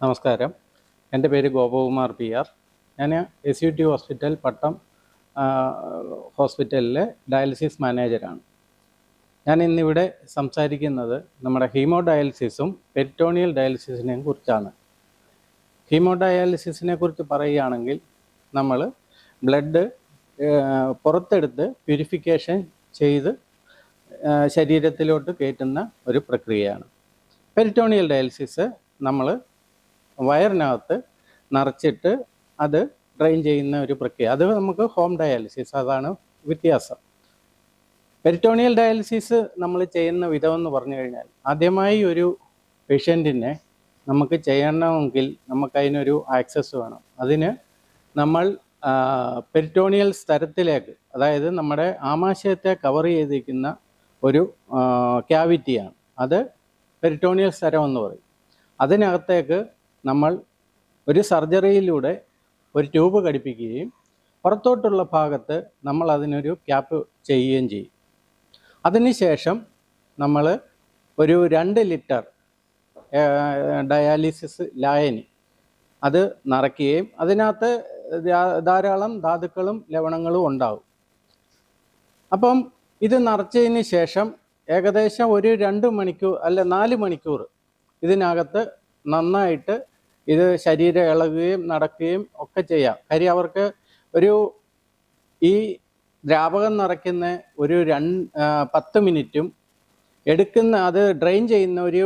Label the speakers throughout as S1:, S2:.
S1: നമസ്കാരം. എന്റെ പേര് ഗോപകുമാർ പി ആർ. ഞാൻ S U T hospital Pattom ഹോസ്പിറ്റലിലെ ഡയാലിസിസ് മാനേജരാണ് ഞാൻ ഇന്നിവിടെ സംസാരിക്കുന്നത് നമ്മുടെ ഹീമോ ഡയാലിസിസും പെരിറ്റോണിയൽ ഡയാലിസിസിനെയും കുറിച്ചാണ്. ഹീമോ ഡയാലിസിസിനെ കുറിച്ച് പറയുകയാണെങ്കിൽ നമ്മൾ ബ്ലഡ് പുറത്തെടുത്ത് പ്യൂരിഫിക്കേഷൻ ചെയ്ത് ശരീരത്തിലോട്ട് കയറ്റുന്ന ഒരു പ്രക്രിയയാണ്. പെരിറ്റോണിയൽ ഡയാലിസിസ് നമ്മൾ വയറിനകത്ത് നിറച്ചിട്ട് അത് ഡ്രെയിൻ ചെയ്യുന്ന ഒരു പ്രക്രിയ. അത് നമുക്ക് ഹോം ഡയാലിസിസ് അതാണ് വ്യത്യാസം. പെരിറ്റോണിയൽ ഡയാലിസിസ് നമ്മൾ ചെയ്യുന്ന വിധം എന്ന് പറഞ്ഞു കഴിഞ്ഞാൽ ആദ്യമായി ഒരു പേഷ്യന്റിനെ നമുക്ക് ചെയ്യണമെങ്കിൽ നമുക്കതിനൊരു ആക്സസ് വേണം. അതിന് നമ്മൾ പെരിറ്റോണിയൽ സ്ഥലത്തിലേക്ക് അതായത് നമ്മുടെ ആമാശയത്തെ കവർ ചെയ്തിരിക്കുന്ന ഒരു ക്യാവിറ്റിയാണ്. അത് പെരിറ്റോണിയൽ സ്ഥലം എന്ന് പറയും. അതിനകത്തേക്ക് നമ്മൾ ഒരു സർജറിയിലൂടെ ഒരു ട്യൂബ് ഘടിപ്പിക്കുകയും പുറത്തോട്ടുള്ള ഭാഗത്ത് നമ്മൾ അതിനൊരു ക്യാപ്പ് ചെയ്യുകയും ചെയ്യും. അതിനുശേഷം നമ്മൾ ഒരു രണ്ട് ലിറ്റർ ഡയാലിസിസ് ലായനി അത് നിറയ്ക്കുകയും അതിനകത്ത് ധാരാളം ധാതുക്കളും ലവണങ്ങളും ഉണ്ടാവും. അപ്പം ഇത് നിറച്ചതിന് ശേഷം ഏകദേശം ഒരു രണ്ട് മണിക്കൂർ അല്ല നാല് മണിക്കൂർ ഇതിനകത്ത് നന്നായിട്ട് ഇത് ശരീരം ഇളകുകയും നടക്കുകയും ഒക്കെ ചെയ്യാം. കാര്യം അവർക്ക് ഒരു ഈ ദ്രാവകം നിറയ്ക്കുന്ന ഒരു രണ്ട് പത്ത് മിനിറ്റും എടുക്കുന്ന അത് ഡ്രെയിൻ ചെയ്യുന്ന ഒരു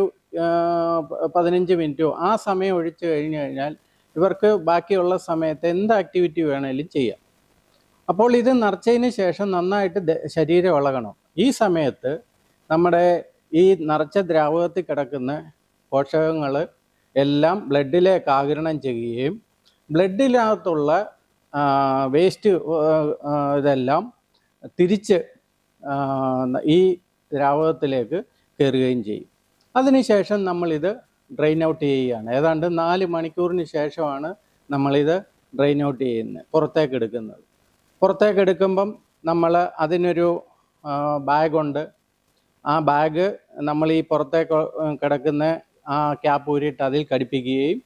S1: പതിനഞ്ച് മിനിറ്റോ ആ സമയം ഒഴിച്ചു കഴിഞ്ഞു കഴിഞ്ഞാൽ ഇവർക്ക് ബാക്കിയുള്ള സമയത്ത് എന്ത് ആക്ടിവിറ്റി വേണേലും ചെയ്യാം. അപ്പോൾ ഇത് നിറച്ചതിന് ശേഷം നന്നായിട്ട് ശരീരം ഇളകണം. ഈ സമയത്ത് നമ്മുടെ ഈ നിറച്ച ദ്രാവകത്തിൽ കിടക്കുന്ന പോഷകങ്ങൾ എല്ലാം ബ്ലഡിലേക്ക് ആകിരണം ചെയ്യുകയും ബ്ലഡിനകത്തുള്ള വേസ്റ്റ് ഇതെല്ലാം തിരിച്ച് ഈ ദ്രാവകത്തിലേക്ക് കയറുകയും ചെയ്യും. അതിനുശേഷം നമ്മളിത് ഡ്രെയിൻ ഔട്ട് ചെയ്യുകയാണ്. ഏതാണ്ട് നാല് മണിക്കൂറിന് ശേഷമാണ് നമ്മളിത് ഡ്രെയിൻ ഔട്ട് ചെയ്യുന്നത് പുറത്തേക്ക് എടുക്കുന്നത്. പുറത്തേക്ക് എടുക്കുമ്പം നമ്മൾ അതിനൊരു ബാഗുണ്ട് ആ ബാഗ് നമ്മൾ ഈ പുറത്തേക്ക് കിടക്കുന്ന ആ ക്യാപ്പ് ഊരിയിട്ട് അതിൽ ഘടിപ്പിക്കുകയും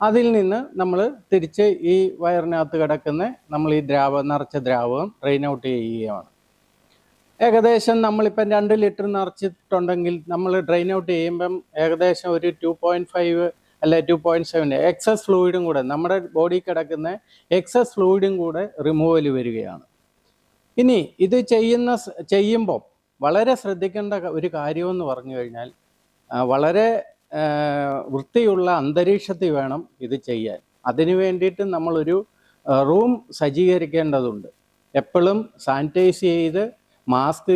S1: അതിൽ നിന്ന് നമ്മൾ തിരിച്ച് ഈ വയറിനകത്ത് കിടക്കുന്ന നമ്മൾ ഈ ദ്രാവകം നിറച്ച ദ്രാവകം ഡ്രെയിൻ ഔട്ട് ചെയ്യുകയാണ്. ഏകദേശം നമ്മളിപ്പം രണ്ട് ലിറ്റർ നിറച്ചിട്ടുണ്ടെങ്കിൽ നമ്മൾ ഡ്രെയിൻ ഔട്ട് ചെയ്യുമ്പം ഏകദേശം ഒരു ടു പോയിന്റ് ഫൈവ് അല്ലെ ടു പോയിന്റ് സെവൻ എക്സസ് ഫ്ലൂയിഡും കൂടെ നമ്മുടെ ബോഡി കിടക്കുന്ന എക്സസ് ഫ്ലൂയിഡും കൂടെ റിമൂവൽ വരികയാണ്. ഇനി ഇത് ചെയ്യുന്ന ചെയ്യുമ്പോൾ വളരെ ശ്രദ്ധിക്കേണ്ട ഒരു കാര്യമെന്ന് പറഞ്ഞു കഴിഞ്ഞാൽ വളരെ വൃത്തിയുള്ള അന്തരീക്ഷത്തിൽ വേണം ഇത് ചെയ്യാൻ. അതിനു വേണ്ടിയിട്ട് നമ്മളൊരു റൂം സജ്ജീകരിക്കേണ്ടതുണ്ട്. എപ്പോഴും സാനിറ്റൈസ് ചെയ്ത് മാസ്ക്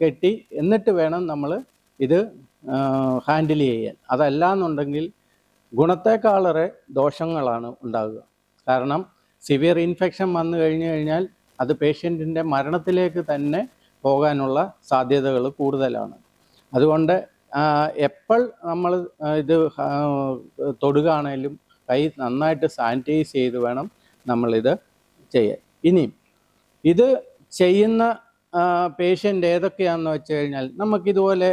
S1: കെട്ടി എന്നിട്ട് വേണം നമ്മൾ ഇത് ഹാൻഡിൽ ചെയ്യാൻ. അതല്ല എന്നുണ്ടെങ്കിൽ ഗുണത്തെക്കാളേറെ ദോഷങ്ങളാണ് ഉണ്ടാകുക കാരണം സിവിയർ ഇൻഫെക്ഷൻ വന്നു കഴിഞ്ഞു കഴിഞ്ഞാൽ അത് പേഷ്യന്റിന്റെ മരണത്തിലേക്ക് തന്നെ പോകാനുള്ള സാധ്യതകൾ കൂടുതലാണ്. അതുകൊണ്ട് എപ്പോൾ നമ്മൾ ഇത് തൊടുകയാണേലും കൈ നന്നായിട്ട് സാനിറ്റൈസ് ചെയ്ത് വേണം നമ്മളിത് ചെയ്യാൻ. ഇനി ഇത് ചെയ്യുന്ന പേഷ്യന്റ് ഏതൊക്കെയാണെന്ന് വെച്ച് കഴിഞ്ഞാൽ നമുക്കിതുപോലെ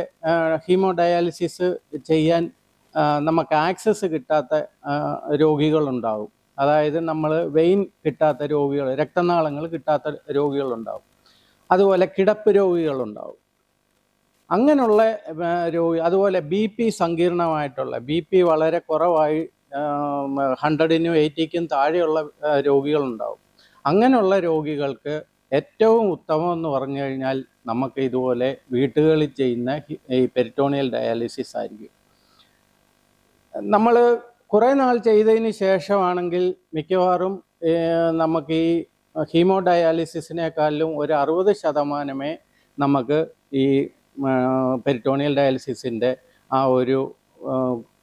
S1: ഹീമോ ഡയാലിസിസ് ചെയ്യാൻ നമുക്ക് ആക്സസ് കിട്ടാത്ത രോഗികളുണ്ടാവും. അതായത് നമ്മൾ വെയിൻ കിട്ടാത്ത രോഗികൾ രക്തനാളങ്ങൾ കിട്ടാത്ത രോഗികളുണ്ടാവും. അതുപോലെ കിടപ്പ് രോഗികളുണ്ടാവും. അങ്ങനെയുള്ള രോഗി അതുപോലെ ബി പി സങ്കീർണമായിട്ടുള്ള ബി പി വളരെ കുറവായി ഹൺഡ്രഡിനും എയ്റ്റിക്കും താഴെയുള്ള രോഗികളുണ്ടാവും. അങ്ങനെയുള്ള രോഗികൾക്ക് ഏറ്റവും ഉത്തമം എന്ന് പറഞ്ഞു കഴിഞ്ഞാൽ നമുക്ക് ഇതുപോലെ വീട്ടുകളിൽ ചെയ്യുന്ന ഈ പെരിറ്റോണിയൽ ഡയാലിസിസ് ആയിരിക്കും. നമ്മൾ കുറേ നാൾ ചെയ്തതിന് ശേഷമാണെങ്കിൽ മിക്കവാറും നമുക്ക് ഈ ഹീമോ ഡയാലിസിസിനേക്കാളും ഒരു അറുപത് ശതമാനമേ നമുക്ക് ഈ പെരിറ്റോണിയൽ ഡയാലിസിസിന്റെ ആ ഒരു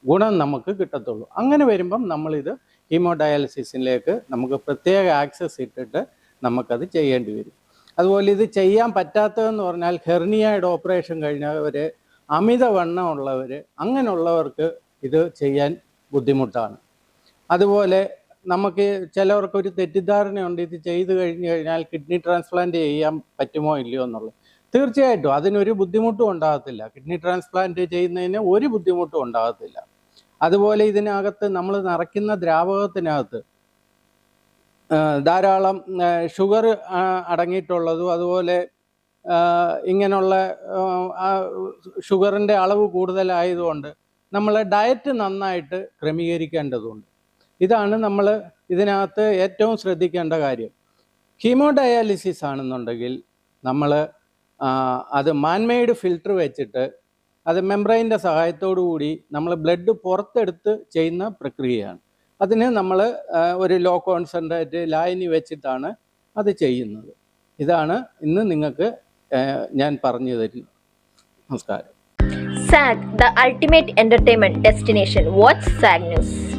S1: ഗുണം നമുക്ക് കിട്ടത്തുള്ളൂ. അങ്ങനെ വരുമ്പം നമ്മളിത് ഹീമോ ഡയാലിസിസിലേക്ക് നമുക്ക് പ്രത്യേക ആക്സസ് ഇട്ടിട്ട് നമുക്കത് ചെയ്യേണ്ടി വരും. അതുപോലെ ഇത് ചെയ്യാൻ പറ്റാത്തതെന്ന് പറഞ്ഞാൽ ഹെർണിയയുടെ ഓപ്പറേഷൻ കഴിഞ്ഞവർ അമിതവണ്ണമുള്ളവർ അങ്ങനെയുള്ളവർക്ക് ഇത് ചെയ്യാൻ ബുദ്ധിമുട്ടാണ്. അതുപോലെ നമുക്ക് ചിലവർക്കൊരു തെറ്റിദ്ധാരണയുണ്ട് ഇത് ചെയ്തു കഴിഞ്ഞു കഴിഞ്ഞാൽ കിഡ്നി ട്രാൻസ്പ്ലാന്റ് ചെയ്യാൻ പറ്റുമോ ഇല്ലയോ എന്നുള്ളത്. തീർച്ചയായിട്ടും അതിനൊരു ബുദ്ധിമുട്ടും ഉണ്ടാകത്തില്ല. കിഡ്നി ട്രാൻസ്പ്ലാന്റ് ചെയ്യുന്നതിന് ഒരു ബുദ്ധിമുട്ടും ഉണ്ടാകത്തില്ല. അതുപോലെ ഇതിനകത്ത് നമ്മൾ നിറയ്ക്കുന്ന ദ്രാവകത്തിനകത്ത് ധാരാളം ഷുഗർ അടങ്ങിയിട്ടുള്ളതും അതുപോലെ ഇങ്ങനെയുള്ള ഷുഗറിന്റെ അളവ് കൂടുതലായതുകൊണ്ട് നമ്മൾ ഡയറ്റ് നന്നായിട്ട് ക്രമീകരിക്കേണ്ടതുണ്ട്. ഇതാണ് നമ്മൾ ഇതിനകത്ത് ഏറ്റവും ശ്രദ്ധിക്കേണ്ട കാര്യം. ഹീമോ ഡയാലിസിസ് ആണെന്നുണ്ടെങ്കിൽ നമ്മൾ അത് മാൻമെയ്ഡ് ഫിൽട്ടർ വെച്ചിട്ട് അത് മെംബ്രെയിന്റെ സഹായത്തോടു കൂടി നമ്മൾ ബ്ലഡ് പുറത്തെടുത്ത് ചെയ്യുന്ന പ്രക്രിയയാണ്. അതിന് നമ്മൾ ഒരു ലോ കോൺസെൻട്രേറ്റ് ലായനി വെച്ചിട്ടാണ് അത് ചെയ്യുന്നത്. ഇതാണ് ഇന്ന് നിങ്ങൾക്ക് ഞാൻ പറഞ്ഞു തരുന്നത്. നമസ്കാരം.
S2: Zag the ultimate entertainment destination watch Zag News.